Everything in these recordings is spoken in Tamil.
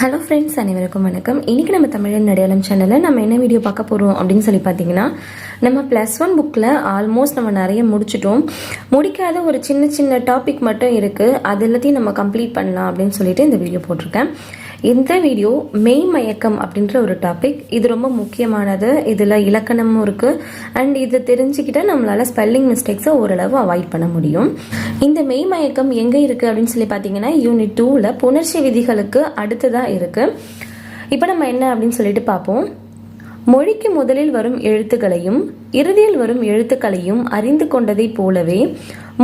ஹலோ ஃப்ரெண்ட்ஸ் அனைவருக்கும் வணக்கம். இன்றைக்கி நம்ம தமிழன் அடையாளம் சேனலில் நம்ம என்ன வீடியோ பார்க்க போகிறோம் அப்படின்னு சொல்லி பார்த்தீங்கன்னா நம்ம ப்ளஸ் ஒன் புக்கில் ஆல்மோஸ்ட் நம்ம நிறைய முடிச்சிட்டோம். முடிக்காத ஒரு சின்ன சின்ன டாபிக் மட்டும் இருக்குது அது எல்லாத்தையும் நம்ம கம்ப்ளீட் பண்ணலாம் அப்படின்னு சொல்லிட்டு இந்த வீடியோ போட்டிருக்கேன். இந்த வீடியோ மெய் மயக்கம் அப்படின்ற ஒரு டாபிக் இது ரொம்ப முக்கியமானது. இதில் இலக்கணமும் இருக்குது அண்ட் இதை தெரிஞ்சுக்கிட்டால் நம்மளால் ஸ்பெல்லிங் மிஸ்டேக்ஸை ஓரளவு அவாய்ட் பண்ண முடியும். இந்த மெய் மயக்கம் எங்கே இருக்குது அப்படின்னு சொல்லி பார்த்தீங்கன்னா யூனிட் டூவில் புணர்ச்சி விதிகளுக்கு அடுத்ததாக இருக்குது இப்போ நம்ம என்ன அப்படின்னு சொல்லிட்டு பார்ப்போம் மொழிக்கு முதலில் வரும் எழுத்துக்களையும் இறுதியில் வரும் எழுத்துக்களையும் அறிந்து கொண்டதைப் போலவே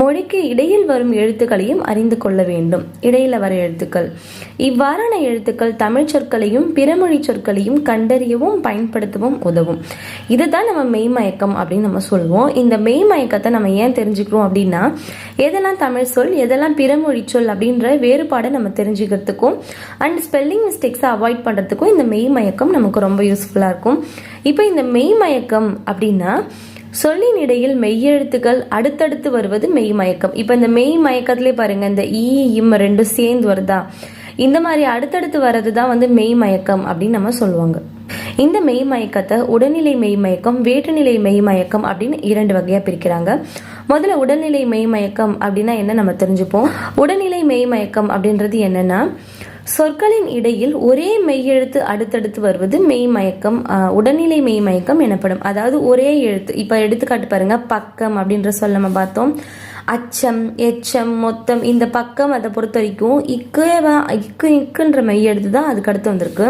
மொழிக்கு இடையில் வரும் எழுத்துக்களையும் அறிந்து கொள்ள வேண்டும். இடையில வர எழுத்துக்கள். இவ்வாறான எழுத்துக்கள் தமிழ் சொற்களையும் பிறமொழி சொற்களையும் கண்டறியவும் பயன்படுத்தவும் உதவும். இதுதான் நம்ம மெய்மயக்கம் அப்படின்னு நம்ம சொல்லுவோம். இந்த மெய்மயக்கத்தை நம்ம ஏன் தெரிஞ்சுக்கிறோம் அப்படின்னா எதெல்லாம் தமிழ் சொல் எதெல்லாம் பிறமொழி சொல் அப்படின்ற வேறுபாடை நம்ம தெரிஞ்சுக்கிறதுக்கும் அண்ட் ஸ்பெல்லிங் மிஸ்டேக்ஸை அவாய்ட் பண்ணுறதுக்கும் இந்த மெய்மயக்கம் நமக்கு ரொம்ப யூஸ்ஃபுல்லாக இருக்கும். இப்போ இந்த மெய்மயக்கம் அப்படின்னா சொல்லின் இடையில் மெய்யெழுத்துக்கள் அடுத்தடுத்து வருவது மெய் மயக்கம். இப்போ இந்த மெய் மயக்கத்திலே பாருங்க இந்த ஈ இம் ரெண்டும் சேர்ந்து வருதா? இந்த மாதிரி அடுத்தடுத்து வர்றது தான் வந்து மெய் மயக்கம் அப்படின்னு நம்ம சொல்லுவாங்க. இந்த மெய் மயக்கத்தை உடல்நிலை மெய் மயக்கம் வேற்றுநிலை மெய் மயக்கம் அப்படின்னு இரண்டு வகையாக பிரிக்கிறாங்க. முதல்ல உடல்நிலை மெய் மயக்கம் அப்படின்னா என்ன நம்ம தெரிஞ்சுப்போம். உடல்நிலை மெய் மயக்கம் அப்படின்றது என்னன்னா சொற்களின் இடையில் ஒரே மெய்யெழுத்து அடுத்தடுத்து வருவது மெய் மயக்கம் உடல்நிலை மெய் மயக்கம் எனப்படும். அதாவது ஒரே எழுத்து இப்போ எடுத்துக்காட்டு பாருங்க பக்கம் அப்படின்ற சொல்ல நம்ம பார்த்தோம். அச்சம் எச்சம் மொத்தம் இந்த பக்கம் அதை பொறுத்த வரைக்கும் இக்கு இக்கு இக்குன்ற மெய் எழுத்து தான் அதுக்கு அடுத்து வந்திருக்கு.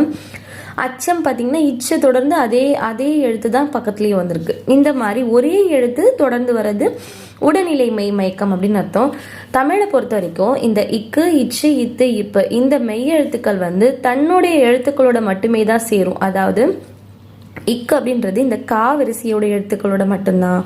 அச்சம் பார்த்தீங்கன்னா இச்சை தொடர்ந்து அதே அதே எழுத்து தான் பக்கத்துலேயே வந்திருக்கு. இந்த மாதிரி ஒரே எழுத்து தொடர்ந்து வர்றது உடல்நிலை மெய் மயக்கம் அப்படின்னு அர்த்தம். தமிழை பொறுத்த வரைக்கும் இந்த இக்கு இச்சு இத்து இப்பு இந்த மெய் எழுத்துக்கள் வந்து தன்னுடைய எழுத்துக்களோட மட்டுமே தான் சேரும். அதாவது இக்கு அப்படின்றது இந்த கா வரிசையோட எழுத்துக்களோட மட்டும்தான்.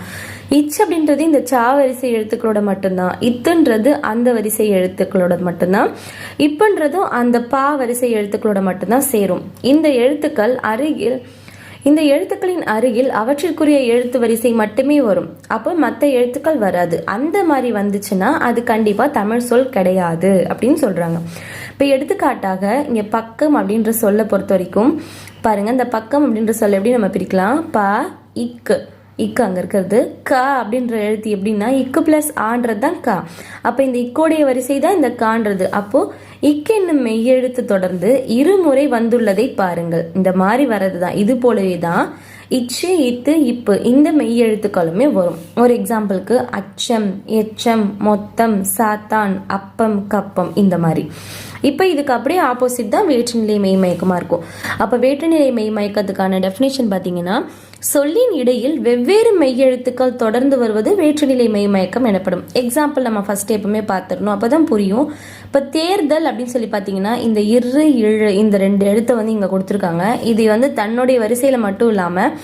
இச் அப்படின்றது இந்த சா வரிசை எழுத்துக்களோட மட்டும்தான். இத்துன்றது அந்த வரிசை எழுத்துக்களோட மட்டும்தான். இப்புன்றதும் அந்த பா வரிசை எழுத்துக்களோட மட்டும்தான் சேரும். இந்த எழுத்துக்கள் அருகில் இந்த எழுத்துக்களின் அருகில் அவற்றிற்குரிய எழுத்து வரிசை மட்டுமே வரும். அப்போ மற்ற எழுத்துக்கள் வராது. அந்த மாதிரி வந்துச்சுன்னா அது கண்டிப்பாக தமிழ் சொல் கிடையாது அப்படின்னு சொல்கிறாங்க இப்போ எடுத்துக்காட்டாக இங்கே பக்கம் அப்படின்ற சொல்லை பொறுத்த வரைக்கும் பாருங்க இந்த பக்கம் அப்படின்ற சொல்ல எப்படி நம்ம பிரிக்கலாம்? ப இக்கு இக்கு அங்கே இருக்கிறது. க அப்படின்ற எழுத்து எப்படின்னா இக்கு ப்ளஸ் ஆன்றது தான் க. அப்போ இந்த இக்கோடைய வரிசை தான் இந்த கான்றது. அப்போது இக்கு என்னும் மெய்யெழுத்து தொடர்ந்து இருமுறை வந்துள்ளதை பாருங்கள். இந்த மாதிரி வர்றது தான் இது போலவே தான் இச்சு இத்து இப்பு இந்த மெய்யெழுத்துக்களுமே வரும். ஒரு எக்ஸாம்பிளுக்கு அச்சம் எச்சம் மொத்தம் சாத்தான் அப்பம் கப்பம் இந்த மாதிரி இப்போ இதுக்கு அப்படியே ஆப்போசிட் தான் வேற்றுநிலை மெய்மயக்கமாக இருக்கும். அப்போ வேற்றுநிலை மெய்மயக்கத்துக்கான டெஃபினேஷன் பார்த்தீங்கன்னா சொல்லின் இடையில் வெவ்வேறு மெய்யெழுத்துக்கள் தொடர்ந்து வருவது வேற்றுநிலை மெய்மயக்கம் எனப்படும். எக்ஸாம்பிள் நம்ம ஃபர்ஸ்ட் எப்பவுமே பார்த்துடணும். அப்போ தான் புரியும். இப்போ தேர்தல் அப்படின்னு சொல்லி பார்த்தீங்கன்னா இந்த இரு இழு இந்த ரெண்டு எழுத்தை வந்து இங்கே கொடுத்துருக்காங்க. இது வந்து தன்னுடைய வரிசையில் மட்டும் இல்லாமல்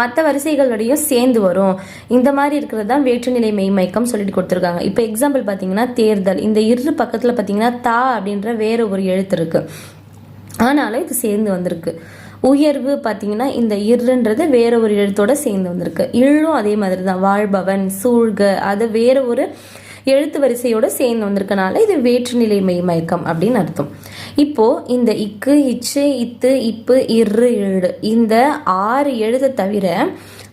மற்ற வரிசைகளோடையும் சேர்ந்து வரும். இந்த மாதிரி இருக்கிறது தான் வேற்றுநிலை மெய்மயக்கம் சொல்லிட்டு கொடுத்துருக்காங்க. இப்போ எக்ஸாம்பிள் பார்த்தீங்கன்னா தேர்தல். இந்த இரு பக்கத்தில் பார்த்தீங்கன்னா தா அப்படின்ற வேற ஒரு எழுத்து இருக்குது ஆனாலும் இது சேர்ந்து வந்திருக்கு. உயர்வு பார்த்தீங்கன்னா இந்த இருன்றது வேற ஒரு எழுத்தோட சேர்ந்து வந்திருக்கு. இழும் அதே மாதிரி தான் வாழ்பவன் சூழ்க அது வேற ஒரு எழுத்து வரிசையோட சேர்ந்து வந்திருக்கனால இது வேற்றுநிலை மெய்மயக்கம் அப்படின்னு அர்த்தம். இப்போ இந்த இக்கு இச்சு இத்து இப்பு இரு இழு இந்த ஆறு எழுத தவிர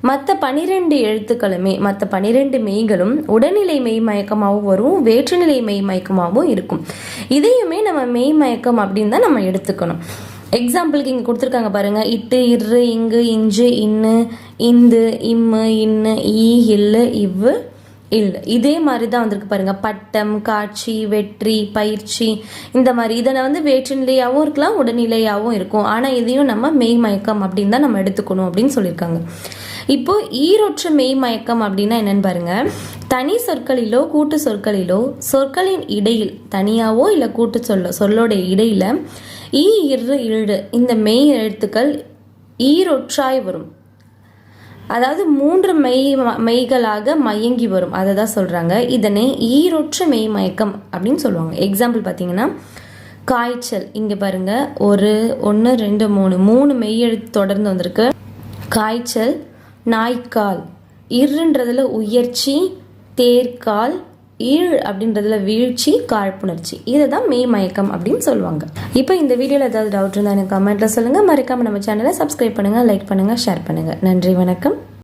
மற்ற பனிரெண்டு எழுத்துக்களுமே மற்ற பனிரெண்டு மெய்களும் உடல்நிலை மெய் மயக்கமாகவும் வரும் வேற்றுநிலை மெய் மயக்கமாகவும் இருக்கும். இதையுமே நம்ம மெய் மயக்கம் அப்படின்னு தான் நம்ம எடுத்துக்கணும். எக்ஸாம்பிளுக்கு இங்கே கொடுத்துருக்காங்க பாருங்கள் இட்டு இரு இங்கு இஞ்சு இன்னு இந்து இம்மு இன்னு ஈ இல்லு இவ்வு இல்லை இதே மாதிரி தான் வந்திருக்கு பாருங்கள் பட்டம் காட்சி வெற்றி பயிற்சி இந்த மாதிரி. இதனை வந்து வேற்றுநிலையாகவும் இருக்கலாம் உடல்நிலையாகவும் இருக்கும். ஆனால் இதையும் நம்ம மெய் மயக்கம் அப்படின்னு தான் நம்ம எடுத்துக்கணும் அப்படின்னு சொல்லியிருக்காங்க. இப்போ ஈரொற்று மெய் மயக்கம் அப்படின்னா என்னன்னு பாருங்க. தனி சொற்களிலோ கூட்டு சொற்களிலோ சொற்களின் இடையில் தனியாவோ இல்லை கூட்டு சொல்ல சொல்லோட இடையில ஈ இரு இழு இந்த மெய் எழுத்துக்கள் ஈரொற்றாய் வரும். அதாவது மூன்று மெய் மெய்களாக மயங்கி வரும். அதை தான் சொல்கிறாங்க இதனை ஈரொற்று மெய் மயக்கம் அப்படின்னு சொல்லுவாங்க. எக்ஸாம்பிள் பார்த்தீங்கன்னா காய்ச்சல். இங்கே பாருங்க. ஒரு ஒன்று ரெண்டு மூணு. மூணு மெய் எழுத்து தொடர்ந்து வந்திருக்கு. காய்ச்சல் நாய்க்கால். இருன்றதில் உயர்ச்சி தேர்கால் ஈழ் அப்படின்றதுல வீழ்ச்சி காழ்ப்புணர்ச்சி. இதை தான் மெய் மயக்கம் அப்படின்னு சொல்லுவாங்க. இப்போ இந்த வீடியோவில் ஏதாவது டவுட் இருந்தால் எனக்கு கமெண்ட்டில் சொல்லுங்கள் மறக்காமல் நம்ம சேனலை சப்ஸ்கிரைப் பண்ணுங்கள் லைக் பண்ணுங்கள் ஷேர் பண்ணுங்கள் நன்றி வணக்கம்.